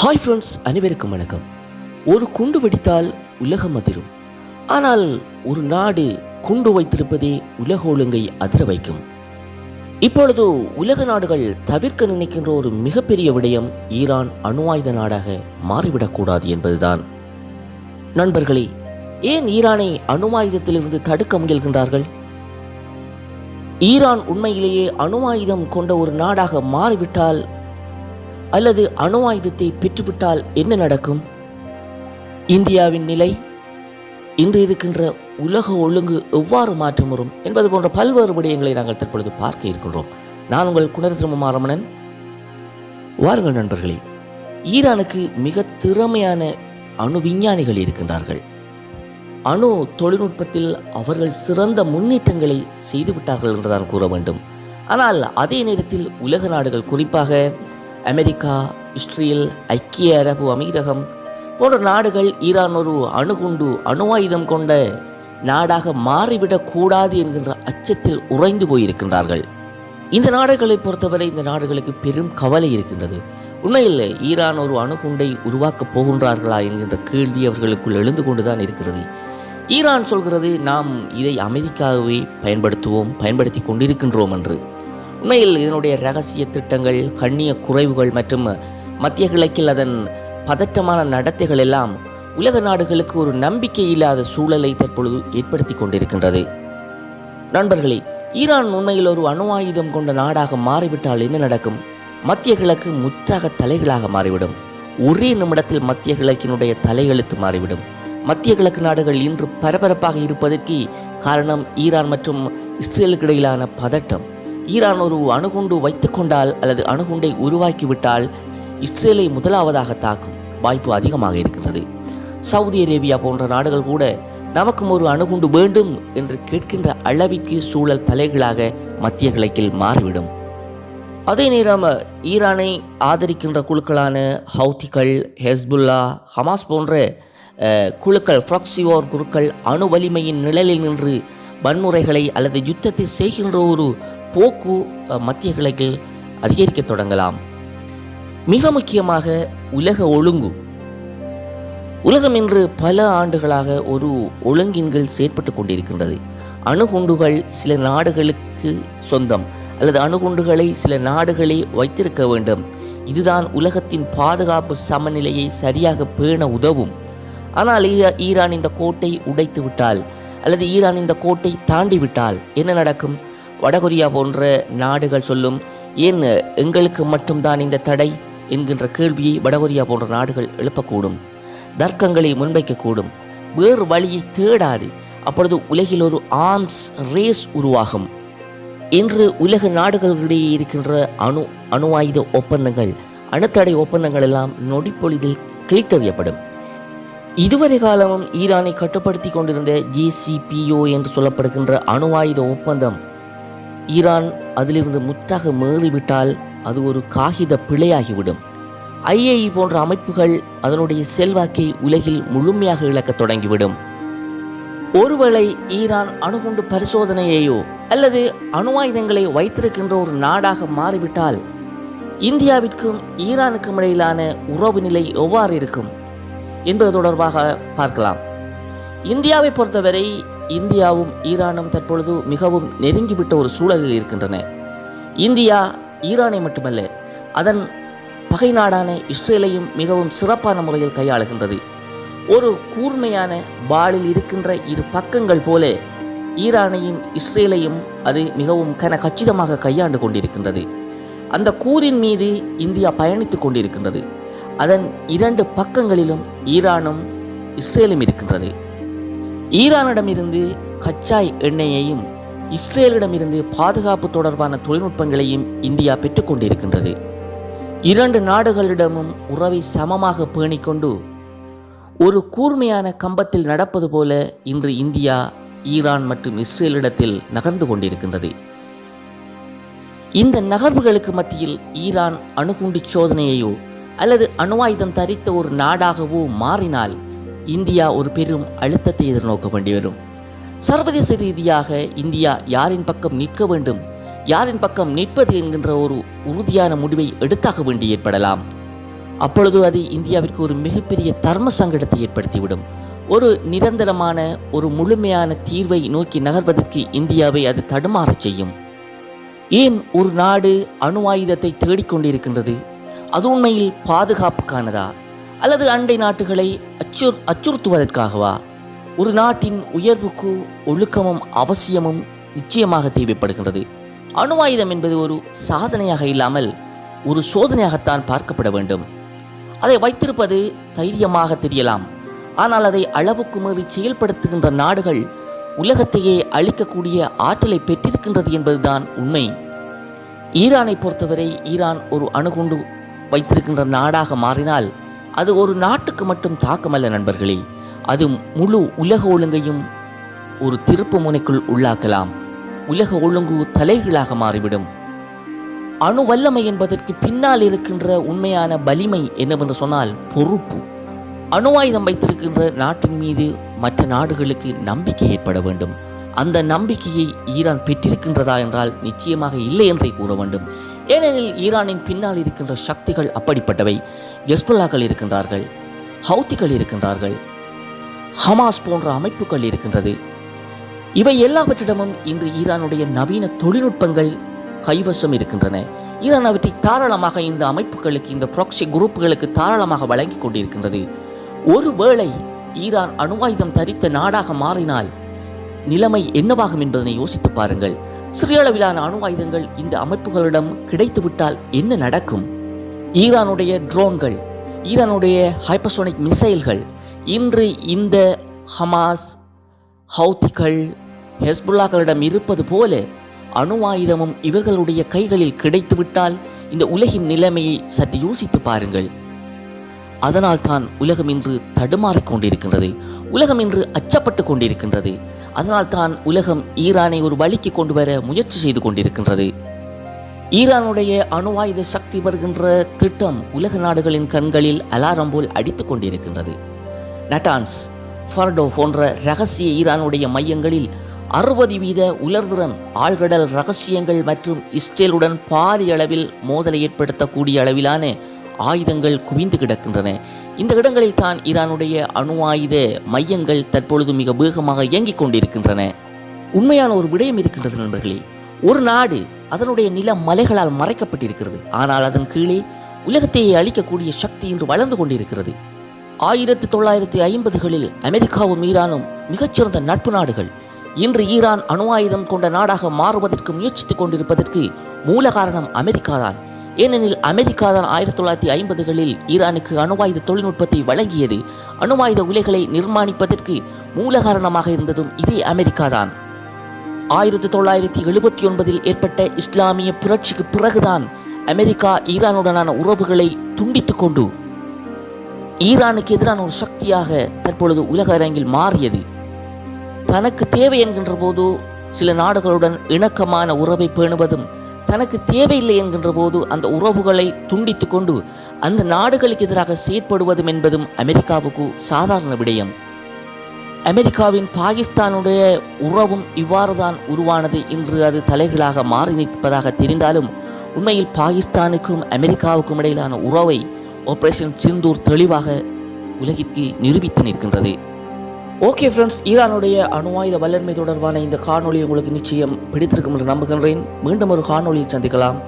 Hi friends அனைவருக்கும் வணக்கம். ஒரு குண்டு வெடித்தால் உலகம் அதிரும். ஆனால் ஒரு நாடு குண்டு வைத்திருப்பதே உலக ஒழுங்கை அதிர வைக்கும். இப்பொழுது உலக நாடுகள் தவிர்க்க நினைக்கின்ற ஒரு மிகப்பெரிய விடயம் ஈரான் அணு ஆயுத நாடாக மாறிவிடக்கூடாது என்பதுதான். நண்பர்களே ஏன் ஈரானை அணு ஆயுதத்திலிருந்து தடுக்க முயல்கின்றார்கள்? ஈரான் உண்மையிலேயே அணு ஆயுதம் கொண்ட ஒரு நாடாக மாறிவிட்டால் அல்லது அணு ஆயுதத்தை பெற்றுவிட்டால் என்ன நடக்கும்? இந்தியாவின் நிலை இன்று இருக்கின்ற உலக ஒழுங்கு எவ்வாறு மாற்றம் வரும் என்பது போன்ற பல்வேறு விடயங்களை நாங்கள் தற்பொழுது பார்க்க இருக்கின்றோம். நான் உங்கள் குணரத்ரமாரமணன் வாருங்கள் நண்பர்களே ஈரானுக்கு மிக திறமையான அணு விஞ்ஞானிகள் இருக்கின்றார்கள். அணு தொழில்நுட்பத்தில் அவர்கள் சிறந்த முன்னேற்றங்களை செய்துவிட்டார்கள் என்றுதான் கூற வேண்டும். ஆனால் அதே நேரத்தில் உலக நாடுகள் குறிப்பாக அமெரிக்கா இஸ்ரேல் ஐக்கிய அரபு அமீரகம் போன்ற நாடுகள் ஈரான் ஒரு அணுகுண்டு அணு ஆயுதம் கொண்ட நாடாக மாறிவிடக் கூடாது என்கின்ற அச்சத்தில் உறைந்து போயிருக்கின்றார்கள். இந்த நாடுகளை பொறுத்தவரை இந்த நாடுகளுக்கு பெரும் கவலை இருக்கின்றது. உண்மையில் ஈரான் ஒரு அணுகுண்டை உருவாக்கப் போகின்றார்களா என்கின்ற கேள்வி அவர்களுக்குள் எழுந்து கொண்டுதான் இருக்கிறது. ஈரான் சொல்கிறது நாம் இதை அமைதிக்காகவே பயன்படுத்துவோம் பயன்படுத்தி கொண்டிருக்கின்றோம் என்று. உண்மையில் இதனுடைய ரகசிய திட்டங்கள் கண்ணிய குறைவுகள் மற்றும் மத்திய கிழக்கில் அதன் பதற்றமான நடத்தைகள் எல்லாம் உலக நாடுகளுக்கு ஒரு நம்பிக்கை இல்லாத சூழலை தற்பொழுது ஏற்படுத்தி கொண்டிருக்கின்றது. நண்பர்களே ஈரான் உண்மையில் ஒரு அணு ஆயுதம் கொண்ட நாடாக மாறிவிட்டால் என்ன நடக்கும்? மத்திய கிழக்கு முற்றாக தலைகளாக மாறிவிடும். ஒரே நிமிடத்தில் மத்திய கிழக்கினுடைய தலையெழுத்து மாறிவிடும். மத்திய கிழக்கு நாடுகள் இன்று பரபரப்பாக இருப்பதற்கு காரணம் ஈரான் மற்றும் இஸ்ரேலுக்கு இடையிலான பதட்டம். ஈரான் ஒரு அணுகுண்டு வைத்துக்கொண்டால் அல்லது அணுகுண்டை உருவாக்கிவிட்டால் இஸ்ரேலை முதலாவதாக தாக்கும் வாய்ப்பு அதிகமாக இருக்கிறது சவுதி அரேபியா போன்ற நாடுகள் கூட நமக்கும் ஒரு அணுகுண்டு வேண்டும் என்று கேட்கின்ற அளவிற்கு சூழல் தலைகளாக மத்திய கிழக்கில் மாறிவிடும். அதே நேரம் ஈரானை ஆதரிக்கின்ற குழுக்களான ஹவுதிகள் ஹெஸ்புல்லா ஹமாஸ் போன்ற குழுக்கள் ஃப்ராக்சியோர் குழுக்கள் அணு வலிமையின் நிழலில் நின்று வன்முறைகளை அல்லது யுத்தத்தை செய்கின்ற ஒரு போக்கு மத்திய கிழக்கில் அதிகரிக்க தொடங்கலாம். மிக முக்கியமாக உலக ஒழுங்கு. உலகம் இன்று பல ஆண்டுகளாக ஒரு ஒழுங்கின்கள் செயற்பட்டு கொண்டிருக்கின்றது. அணுகுண்டுகள் சில நாடுகளுக்கு சொந்தம் அல்லது அணுகுண்டுகளை சில நாடுகளே வைத்திருக்க வேண்டும். இதுதான் உலகத்தின் பாதுகாப்பு சமநிலையை சரியாக பேண உதவும். ஆனால் ஈரான் இந்த கோட்டை உடைத்து விட்டால் அல்லது ஈரான் இந்த கோட்டை தாண்டி விட்டால் என்ன நடக்கும்? வடகொரியா போன்ற நாடுகள் சொல்லும் ஏன் எங்களுக்கு மட்டும்தான் இந்த தடை? என்கின்ற கேள்வியை வடகொரியா போன்ற நாடுகள் எழுப்பக்கூடும். தர்க்கங்களை முன்வைக்கக்கூடும். வேறு வழியை தேடாது. அப்பொழுது உலகில் ஒரு ஆர்ம்ஸ் ரேஸ் உருவாகும். இன்று உலக நாடுகளிடையே இருக்கின்ற அணு அணு ஆயுத ஒப்பந்தங்கள் அணுத்தடை ஒப்பந்தங்கள் எல்லாம் நொடிப்பொழுதில் கிழித்தறியப்படும். இதுவரை காலமும் ஈரானை கட்டுப்படுத்தி கொண்டிருந்த ஜேசிபிஓ என்று சொல்லப்படுகின்ற அணு ஆயுத ஒப்பந்தம் ஈரான் அதிலிருந்து முற்றாக மேறிவிட்டால் அது ஒரு காகித பிழையாகிவிடும். ஐஏஇ போன்ற அமைப்புகள் அதனுடைய செல்வாக்கை உலகில் முழுமையாக இழக்கத் தொடங்கிவிடும். ஒருவேளை ஈரான் அணுகுண்டு பரிசோதனையையோ அல்லது அணு ஆயுதங்களை வைத்திருக்கின்ற ஒரு நாடாக மாறிவிட்டால் இந்தியாவிற்கும் ஈரானுக்கும் இடையிலான உறவு நிலை எவ்வாறு இருக்கும் என்பது தொடர்பாக பார்க்கலாம். இந்தியாவை பொறுத்தவரை இந்தியாவும் ஈரானும் தற்பொழுது மிகவும் நெருங்கிவிட்ட ஒரு சூழலில் இருக்கின்றன. இந்தியா ஈரானை மட்டுமல்ல அதன் பகை நாடான இஸ்ரேலையும் மிகவும் சிறப்பான முறையில் கையாளுகின்றது. ஒரு கூர்மையான பாலில் இருக்கின்ற இரு பக்கங்கள் போல ஈரானையும் இஸ்ரேலையும் அது மிகவும் கன கச்சிதமாக கையாண்டு கொண்டிருக்கின்றது. அந்த கூரின் மீது இந்தியா பயணித்துக் கொண்டிருக்கின்றது. அதன் இரண்டு பக்கங்களிலும் ஈரானும் இஸ்ரேலும் இருக்கின்றது. ஈரானிடமிருந்து கச்சாய் எண்ணெயையும் இஸ்ரேலிடமிருந்து பாதுகாப்பு தொடர்பான தொழில்நுட்பங்களையும் இந்தியா பெற்றுக்கொண்டிருக்கின்றது இரண்டு நாடுகளிடமும் உறவை சமமாக பேணிக்கொண்டு ஒரு கூர்மையான கம்பத்தில் நடப்பது போல இன்று இந்தியா ஈரான் மற்றும் இஸ்ரேலிடத்தில் நகர்ந்து கொண்டிருக்கின்றது. இந்த நகர்வுகளுக்கு மத்தியில் ஈரான் அணுகுண்டு சோதனையையோ அல்லது அணுவாயுதம் தரித்த ஒரு நாடாகவோ மாறினால் இந்தியா ஒரு பெரும் அழுத்தத்தை எதிர்நோக்க வேண்டி வரும். சர்வதேச ரீதியாக இந்தியா யாரின் பக்கம் நிற்க வேண்டும் யாரின் பக்கம் நிற்பது என்கின்ற ஒரு உறுதியான முடிவை எடுத்தாக வேண்டி ஏற்படலாம். அப்பொழுது அது இந்தியாவிற்கு ஒரு மிகப்பெரிய தர்ம சங்கடத்தை ஏற்படுத்திவிடும். ஒரு நிரந்தரமான ஒரு முழுமையான தீர்வை நோக்கி நகர்வதற்கு இந்தியாவை அது தடுமாறச் செய்யும். ஏன் ஒரு நாடு அணு ஆயுதத்தை தேடிக்கொண்டிருக்கின்றது? அது உண்மையில் பாதுகாப்புக்கானதா? அல்லது அண்டை நாட்டுகளை அச்சுறு அச்சுறுத்துவதற்காகவா? ஒரு நாட்டின் உயர்வுக்கு ஒழுக்கமும் அவசியமும் நிச்சயமாக தேவைப்படுகின்றது. அணு ஆயுதம் என்பது ஒரு சாதனையாக இல்லாமல் ஒரு சோதனையாகத்தான் பார்க்கப்பட வேண்டும். அதை வைத்திருப்பது தைரியமாக தெரியலாம். ஆனால் அதை அளவுக்கு மீறி செயல்படுத்துகின்ற நாடுகள் உலகத்தையே அழிக்கக்கூடிய ஆற்றலை பெற்றிருக்கின்றது என்பதுதான் உண்மை. ஈரானை பொறுத்தவரை ஈரான் ஒரு அணுகுண்டு வைத்திருக்கின்ற நாடாக மாறினால் அது ஒரு நாட்டுக்கு மட்டும் தாக்கமல்ல நண்பர்களே. அது முழு உலக ஒழுங்கையும் ஒரு திருப்பு முனைக்குள் உள்ளாக்கலாம். உலக ஒழுங்கு தலைகீழாக மாறிவிடும். அணு வல்லமை என்பதற்கு பின்னால் இருக்கின்ற உண்மையான வலிமை என்னவென்று சொன்னால் பொறுப்பு. அணு ஆயுதம் வைத்திருக்கின்ற நாட்டின் மீது மற்ற நாடுகளுக்கு நம்பிக்கை ஏற்பட வேண்டும். அந்த நம்பிக்கையை ஈரான் பெற்றிருக்கின்றதா என்றால் நிச்சயமாக இல்லை என்றே கூற வேண்டும். ஏனெனில் ஈரானின் பின்னால் இருக்கின்ற சக்திகள் அப்படிப்பட்டவை. எஸ்புல்லாக்கள் இருக்கின்றார்கள் ஹவுத்திகள் இருக்கின்றார்கள் ஹமாஸ் போன்ற அமைப்புகள் இருக்கின்றது. இவை எல்லாவற்றிடமும் இன்று ஈரானுடைய நவீன தொழில்நுட்பங்கள் கைவசம் இருக்கின்றன. ஈரான் அவற்றை தாராளமாக இந்த அமைப்புகளுக்கு இந்த ப்ராக்சி குரூப்புகளுக்கு தாராளமாக வழங்கி கொண்டிருக்கின்றது. ஒருவேளை ஈரான் அணு ஆயுதம் தரித்த நாடாக மாறினால் நிலைமை என்னவாகும் என்பதனை யோசித்து பாருங்கள். சிறிய அளவிலான அணு ஆயுதங்கள் இந்த அமைப்புகளிடம் கிடைத்துவிட்டால் என்ன நடக்கும்? ஈரானுடைய ட்ரோன்கள் ஈரானுடைய ஹைப்பர்சோனிக் மிசைல்கள் இன்று இந்த ஹமாஸ் ஹவுத்திகள் ஹெஸ்புல்லாக்களிடம் இருப்பது போல அணு ஆயுதமும் இவர்களுடைய கைகளில் கிடைத்துவிட்டால் இந்த உலகின் நிலைமையை சற்று யோசித்து பாருங்கள். அதனால் தான் உலகம் இன்று தடுமாறிக் கொண்டிருக்கின்றது உலகம் இன்று அச்சப்பட்டு கொண்டிருக்கின்றது. அதனால் தான் உலகம் ஈரானை ஒரு வழிக்கு கொண்டு வர முயற்சி செய்து கொண்டிருக்கின்றது. ஈரானுடைய அணு ஆயுத சக்தி வருகின்ற திட்டம் உலக நாடுகளின் கண்களில் அலாரம் போல் அடித்துக் கொண்டிருக்கின்றது. நட்டான்ஸ் ஃபர்டோ போன்ற ரகசிய ஈரானுடைய மையங்களில் அறுபது வீத உலர்திறன் ஆழ்கடல் ரகசியங்கள் மற்றும் இஸ்ரேலுடன் பாதி அளவில் மோதலை ஏற்படுத்தக்கூடிய அளவிலான ஆயுதங்கள் குவிந்து கிடக்கின்றன. இந்த இடங்களில் தான் ஈரானுடைய அணு ஆயுத மையங்கள் தற்பொழுது மிக வேகமாக இயங்கிக் கொண்டிருக்கின்றன. உண்மையான ஒரு விடயம் இருக்கின்றது நண்பர்களே ஒரு நாடு அதனுடைய நில மலைகளால் மறைக்கப்பட்டிருக்கிறது. ஆனால் அதன் கீழே உலகத்தையே அழிக்கக்கூடிய சக்தி இன்று வளர்ந்து கொண்டிருக்கிறது. ஆயிரத்தி தொள்ளாயிரத்தி ஐம்பதுகளில் அமெரிக்காவும் ஈரானும் மிகச்சிறந்த நட்பு நாடுகள். இன்று ஈரான் அணு ஆயுதம் கொண்ட நாடாக மாறுவதற்கு முயற்சித்துக் கொண்டிருப்பதற்கு மூல காரணம் அமெரிக்கா தான் ஏனெனில் அமெரிக்கா தான் ஆயிரத்தி தொள்ளாயிரத்தி ஐம்பதுகளில் ஈரானுக்கு அணுவாயுத தொழில்நுட்பத்தை வழங்கியது. அணுவாயுத உலைகளை நிர்மாணிப்பதற்கு மூல காரணமாக இருந்ததும் இதே அமெரிக்கா தான் ஆயிரத்தி தொள்ளாயிரத்தி எழுபத்தி ஒன்பதில் ஏற்பட்ட இஸ்லாமிய புரட்சிக்கு பிறகுதான் அமெரிக்கா ஈரானுடனான உறவுகளை துண்டித்துக் கொண்டு ஈரானுக்கு எதிரான ஒரு சக்தியாக தற்பொழுது உலக அரங்கில் மாறியது. தனக்கு தேவை என்கின்ற போது சில நாடுகளுடன் இணக்கமான உறவை பேணுவதும் தனக்கு தேவையில்லை என்கின்ற போது அந்த உறவுகளை துண்டித்து கொண்டு அந்த நாடுகளுக்கு எதிராக செயற்படுவதும் என்பதும் அமெரிக்காவுக்கு சாதாரண விடயம். அமெரிக்காவின் பாகிஸ்தானுடைய உறவும் இவ்வாறு தான் உருவானது இன்று அது தலைகளாக மாறி நிற்பதாக தெரிந்தாலும் உண்மையில் பாகிஸ்தானுக்கும் அமெரிக்காவுக்கும் இடையிலான உறவை ஆபரேஷன் சிந்தூர் தெளிவாக உலகிற்கு நிரூபித்து நிற்கின்றது. ஓகே ஃப்ரெண்ட்ஸ் ஈரானுடைய அணு ஆயுத வல்லன்மை தொடர்பான இந்த காணொலி உங்களுக்கு நிச்சயம் பிடித்திருக்கும் என்று நம்புகின்றேன். மீண்டும் ஒரு காணொலியை சந்திக்கலாம்.